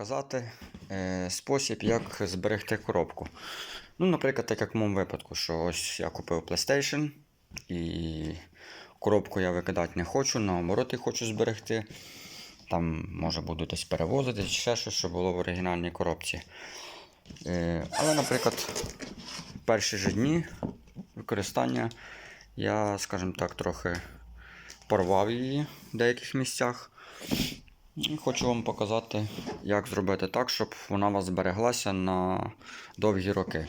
показати е, спосіб, як зберегти коробку. Ну, наприклад, так як в моєму випадку, що ось я купив PlayStation і коробку я викидати не хочу, наоборот, я хочу зберегти. Там, може, буду десь перевозити чи ще щось, що було в оригінальній коробці. Е, але, наприклад, в перші ж дні використання я, скажімо так, трохи порвав її в деяких місцях. Хочу вам показати, як зробити так, щоб вона вас збереглася на довгі роки.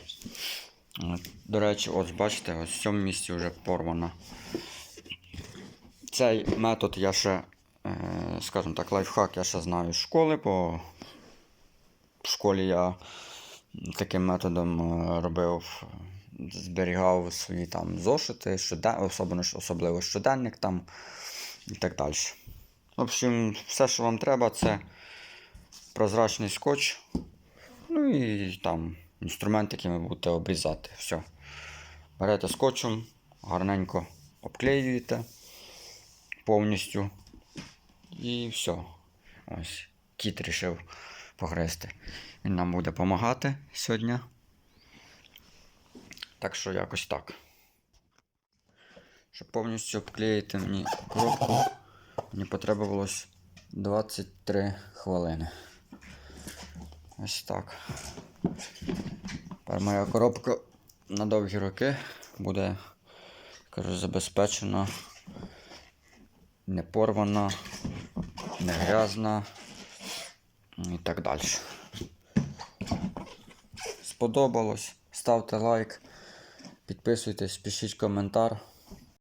До речі, ось бачите, ось в цьому місці вже порвана. Цей метод я ще, е, скажімо так, лайфхак я ще знаю з школи, бо в школі я таким методом е, робив, зберігав свої там зошити, щоден... особливо щоденник там і так далі. В общем, все, що вам треба, це прозрачний скотч. Ну і там інструмент, яким ви будете обрізати. Все. Берете скотчем, гарненько обклеюєте повністю. І все. Ось. Кіт рішив погризти. Він нам буде допомагати сьогодні. Так що якось так. Щоб повністю обклеїти мені коробку. Мені потребувалось 23 хвилини. Ось так. Тепер моя коробка на довгі роки буде, кажу, забезпечена, не порвана, не грязна і так далі. Сподобалось? Ставте лайк, підписуйтесь, пишіть коментар.